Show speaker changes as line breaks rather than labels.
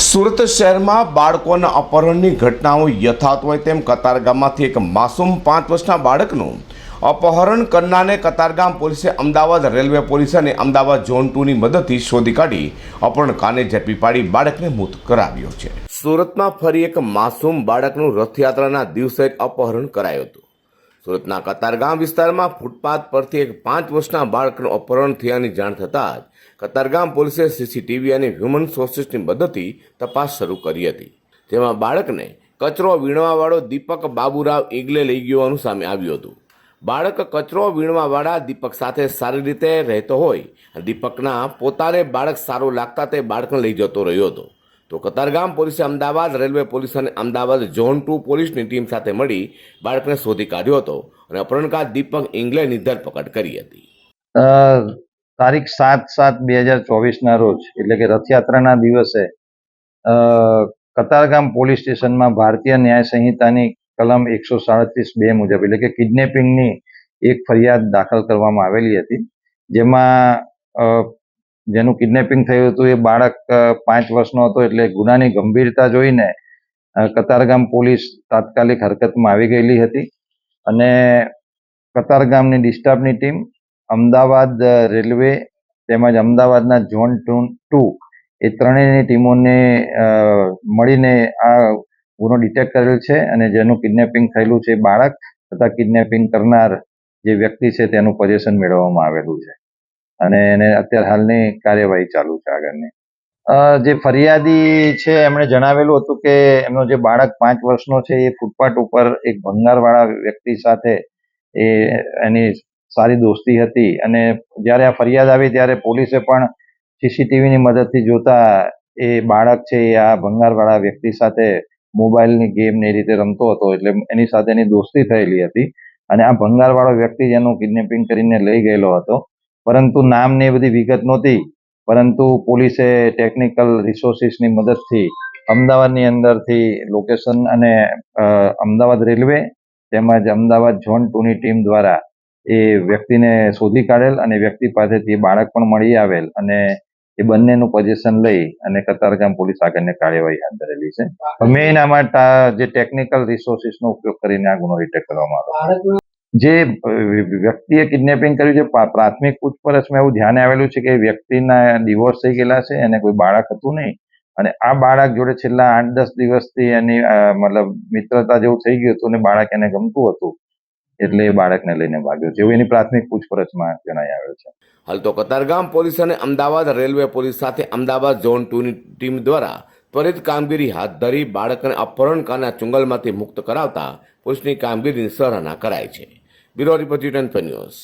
સુરત શહેરમાં બાળકોના અપહરણની ઘટનાઓ યથાર્થ હોય તેમ કતારગામમાંથી એક માસૂમ પાંચ વર્ષના બાળકનું અપહરણ કરનારને કતારગામ પોલીસે અમદાવાદ રેલવે પોલીસ અને અમદાવાદ ઝોન ટુની મદદથી શોધી કાઢી અપહરણકારને ઝડપી પાડી બાળકને મુક્ત કરાવ્યો છે. સુરતમાં ફરી એક માસૂમ બાળકનું રથયાત્રાના દિવસે અપહરણ કરાયું હતું. સુરતના કતારગામ વિસ્તારમાં ફૂટપાથ પરથી એક પાંચ વર્ષના બાળકનું અપહરણ થયાની જાણ થતાં જ કતારગામ પોલીસે સીસીટીવી અને હ્યુમન સોર્સિસની મદદથી તપાસ શરૂ કરી હતી. જેમાં બાળકને કચરો વીણવાવાળો દીપક બાબુરાવ ઈગલે લઈ ગયોનું સામે આવ્યું હતું. બાળક કચરો વીણવાવાળા દીપક સાથે સારી રીતે રહેતો હોય દીપકના પોતાને બાળક સારું લાગતા તે બાળકને લઈ જતો રહ્યો હતો. તો કતારગામ પોલીસે અમદાવાદ, રેલવે પોલીસ અને અમદાવાદ ઝોન ટુ પોલીસની ટીમ સાથે મળી બાળકને શોધી કાઢ્યો હતો અને અપહરણકાર દીપક ઇંગ્લેની ધરપકડ કરી હતી.
તારીખ સાત સાત બે હજાર ચોવીસના રોજ, એટલે કે રથયાત્રાના દિવસે કતારગામ પોલીસ સ્ટેશનમાં ભારતીય ન્યાય સંહિતાની કલમ એકસો સાડત્રીસ બે મુજબ, એટલે કે કિડનેપિંગની એક ફરિયાદ દાખલ કરવામાં આવેલી હતી, જેમાં જેનું કિડનેપિંગ થયું હતું, એ બાળક પાંચ વર્ષનો હતો એટલે ગુનાની ગંભીરતા જોઈને કતારગામ પોલીસ તાત્કાલિક હરકતમાં આવી ગયેલી હતી. અને કતારગામની ડિસ્ટાફની ટીમ અમદાવાદ રેલવે તેમજ અમદાવાદના ઝોન ટુ એ ત્રણેયની ટીમોને મળીને આ ગુનો ડિટેક્ટ કરેલ છે અને જેનું કિડનેપિંગ થયેલું છે બાળક તથા કિડનેપિંગ કરનાર જે વ્યક્તિ છે તેનું પજેશન મેળવવામાં આવેલું છે. અને એને અત્યારે હાલની કાર્યવાહી ચાલુ છે આગળની. જે ફરિયાદી છે, એમણે જણાવેલું હતું કે એમનો જે બાળક પાંચ વર્ષનો છે, એ ફૂટપાથ ઉપર એક ભંગારવાળા વ્યક્તિ સાથે એ, એની સારી દોસ્તી હતી. અને જ્યારે આ ફરિયાદ આવી, ત્યારે પોલીસે પણ સીસીટીવીની મદદથી જોતા એ બાળક છે, એ આ ભંગારવાળા વ્યક્તિ સાથે મોબાઈલની ગેમ ને એ રીતે રમતો હતો, એટલે એની સાથે એની દોસ્તી થયેલી હતી. અને આ ભંગારવાળો વ્યક્તિ જેનું કિડનેપિંગ કરીને લઈ ગયેલો હતો. પરંતુ નામ ને એ બધી વિગત નહોતી. પરંતુ પોલીસે ટેકનિકલ રિસોર્સિસની મદદથી અમદાવાદની અંદરથી લોકેશન અને અમદાવાદ રેલવે તેમજ અમદાવાદ ઝોન ટુની ટીમ દ્વારા એ વ્યક્તિને શોધી કાઢેલ અને વ્યક્તિ પાસેથી બાળક પણ મળી આવેલ અને એ બંનેનું પોઝિશન લઈ અને કતારગામ પોલીસ આગળની કાર્યવાહી હાથ ધરેલી છે. મેઇન આમાં જે ટેકનિકલ રિસોર્સિસનો ઉપયોગ કરીને આ ગુનો ડિટેક્ટ કરવામાં આવ્યો. જે વ્યક્તિએ કિડનેપિંગ કર્યું છે પ્રાથમિક પૂછપરછમાં એવું ધ્યાને આવેલું છે કે વ્યક્તિના ડિવોર્સ થઈ ગયેલા છે અને કોઈ બાળક હતું નહીં. અને આ બાળક જોડે છેલ્લા આઠ, દસ દિવસથી એની મતલબ મિત્રતા જેવું થઈ ગયું હતું અને બાળક એને ગમતું હતું. એટલે એ બાળકને લઈને ભાગ્યો છે એવું એની પ્રાથમિક પૂછપરછમાં જણાઈ આવેલ છે.
હાલ તો કતારગામ પોલીસ અને અમદાવાદ રેલવે પોલીસ સાથે અમદાવાદ ઝોન ટુની ટીમ દ્વારા ત્વરિત કામગીરી હાથ ધરી બાળકને અપહરણકારના ચુંગલમાંથી મુક્ત કરાવતા પોલીસની કામગીરીની સરાહના કરાઈ છે. விரோதி பற்றி டுவென் நியூஸ்